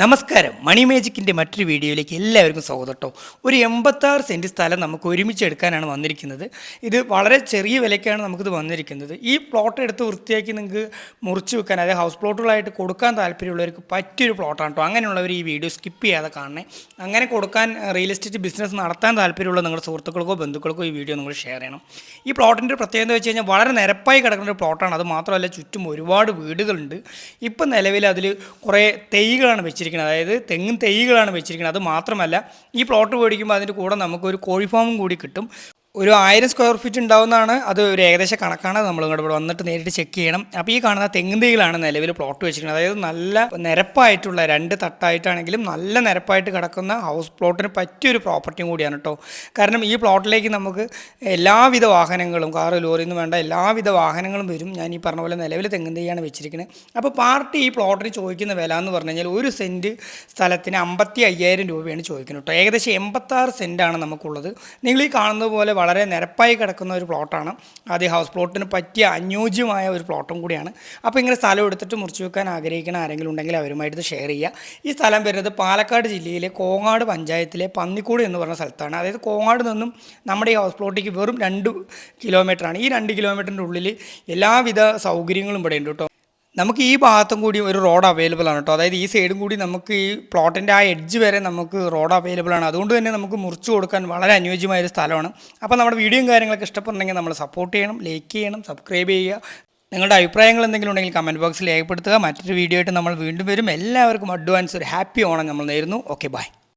നമസ്കാരം. മണി മേജിക്കിന്റെ മറ്റൊരു വീഡിയോയിലേക്ക് എല്ലാവർക്കും സ്വാഗതം ഒരു എൺപത്താറ് സെന്റ് സ്ഥലം നമുക്ക് ഒരുമിച്ച് എടുക്കാനാണ് വന്നിരിക്കുന്നത്. ഇത് വളരെ ചെറിയ വിലയ്ക്കാണ് നമുക്കിത് വന്നിരിക്കുന്നത്. ഈ പ്ലോട്ട് എടുത്ത് വൃത്തിയാക്കി നിങ്ങൾക്ക് മുറിച്ച് വെക്കാൻ അതായത് ഹൗസ് പ്ലോട്ടുകളായിട്ട് കൊടുക്കാൻ താല്പര്യമുള്ളവർക്ക് പറ്റിയൊരു പ്ലോട്ടാണ് കേട്ടോ. അങ്ങനെയുള്ളവർ ഈ വീഡിയോ സ്കിപ്പ് ചെയ്യാതെ കാണണേ. അങ്ങനെ കൊടുക്കാൻ റിയൽ എസ്റ്റേറ്റ് ബിസിനസ് നടത്താൻ താല്പര്യമുള്ള നിങ്ങളുടെ സുഹൃത്തുക്കൾക്കോ ബന്ധുക്കൾക്കോ ഈ വീഡിയോ നിങ്ങൾ ഷെയർ ചെയ്യണം. ഈ പ്ലോട്ടിന്റെ പ്രത്യേകത വെച്ച് കഴിഞ്ഞാൽ വളരെ നിരപ്പായി കിടക്കുന്ന ഒരു പ്ലോട്ടാണ് അത് മാത്രമല്ല ചുറ്റും ഒരുപാട് വീടുകളുണ്ട്. ഇപ്പം നിലവിൽ അതിൽ കുറേ തൈകളാണ് വെച്ചിരിക്കുന്നത്. അതായത് തെങ്ങും തൈകളാണ് വെച്ചിരിക്കുന്നത്. അത് മാത്രമല്ല ഈ പ്ലോട്ട് മേടിക്കുമ്പോൾ അതിന്റെ കൂടെ നമുക്കൊരു കോഴി ഫാമും കൂടി കിട്ടും. ഒരു ആയിരം സ്ക്വയർ ഫീറ്റ് ഉണ്ടാവുന്നതാണ്. അത് ഒരു ഏകദേശ കണക്കാണ്. നമ്മൾ ഇങ്ങോട്ട് ഇവിടെ വന്നിട്ട് നേരിട്ട് ചെക്ക് ചെയ്യണം. അപ്പോൾ ഈ കാണുന്ന തെങ്ങും തൈകളാണ് നിലവിൽ പ്ലോട്ട് വെച്ചിരിക്കുന്നത്. അതായത് നല്ല നിരപ്പായിട്ടുള്ള രണ്ട് തട്ടായിട്ടാണെങ്കിലും നല്ല നിരപ്പായിട്ട് കിടക്കുന്ന ഹൗസ് പ്ലോട്ടിന് പറ്റിയൊരു പ്രോപ്പർട്ടിയും കൂടിയാണ് കേട്ടോ കാരണം ഈ പ്ലോട്ടിലേക്ക് നമുക്ക് എല്ലാവിധ വാഹനങ്ങളും കാറ് ലോറി എന്ന് വേണ്ട എല്ലാവിധ വാഹനങ്ങളും വരും. ഞാൻ ഈ പറഞ്ഞ പോലെ നിലവിൽ തെങ്ങും തൈയാണ് വെച്ചിരിക്കുന്നത് അപ്പോൾ പാർട്ടി ഈ പ്ലോട്ടിന് ചോദിക്കുന്ന വില എന്ന് പറഞ്ഞു ഒരു സെന്റ് സ്ഥലത്തിന് അമ്പത്തി അയ്യായിരം രൂപയാണ് ചോദിക്കുന്നത് കേട്ടോ ഏകദേശം എൺപത്താറ് സെന്റാണ് നമുക്കുള്ളത്. നിങ്ങൾ ഈ കാണുന്നത് പോലെ വളരെ നിരപ്പായി കിടക്കുന്ന ഒരു പ്ലോട്ടാണ്. അത് ഹൗസ് പ്ലോട്ടിന് പറ്റിയ അനുയോജ്യമായ ഒരു പ്ലോട്ടും കൂടിയാണ്. അപ്പോൾ ഇങ്ങനെ സ്ഥലം എടുത്തിട്ട് മുറിച്ച് വെക്കാൻ ആഗ്രഹിക്കുന്ന ആരെങ്കിലും ഉണ്ടെങ്കിൽ അവരുമായിട്ട് ഷെയർ ചെയ്യുക. ഈ സ്ഥലം വരുന്നത് പാലക്കാട് ജില്ലയിലെ കോങ്ങാട് പഞ്ചായത്തിലെ പന്നിക്കൂട് എന്ന് പറഞ്ഞ സ്ഥലത്താണ്. അതായത് കോങ്ങാട് നിന്നും നമ്മുടെ ഈ ഹൗസ് പ്ലോട്ടിലേക്ക് വെറും രണ്ട് കിലോമീറ്ററാണ് ഈ രണ്ട് കിലോമീറ്ററിന്റെ ഉള്ളിൽ എല്ലാവിധ സൗകര്യങ്ങളും ഇവിടെ ഉണ്ട് കേട്ടോ. നമുക്ക് ഈ ഭാഗത്തും കൂടി ഒരു റോഡ് അവൈലബിൾ ആണ് കേട്ടോ അതായത് ഈ സൈഡും കൂടി നമുക്ക് ഈ പ്ലോട്ടിന്റെ ആ എഡ്ജ് വരെ നമുക്ക് റോഡ് അവൈലബിൾ ആണ്. അതുകൊണ്ട് തന്നെ നമുക്ക് മുറിച്ചു കൊടുക്കാൻ വളരെ അനുയോജ്യമായ ഒരു സ്ഥലമാണ്. അപ്പോൾ നമ്മുടെ വീഡിയോയും കാര്യങ്ങളൊക്കെ ഇഷ്ടപ്പെടുന്നെങ്കിൽ നമ്മൾ സപ്പോർട്ട് ചെയ്യണം ലൈക്ക് ചെയ്യണം സബ്സ്ക്രൈബ് ചെയ്യുക. നിങ്ങളുടെ അഭിപ്രായങ്ങൾ എന്തെങ്കിലും ഉണ്ടെങ്കിൽ കമന്റ് ബോക്സിൽ രേഖപ്പെടുത്തുക. മറ്റൊരു വീഡിയോ ആയിട്ട് നമ്മൾ വീണ്ടും വരും. എല്ലാവർക്കും അഡ്വാൻസ് ഒരു ഹാപ്പി ഓണം നമ്മൾ നേരുന്നു. Okay bye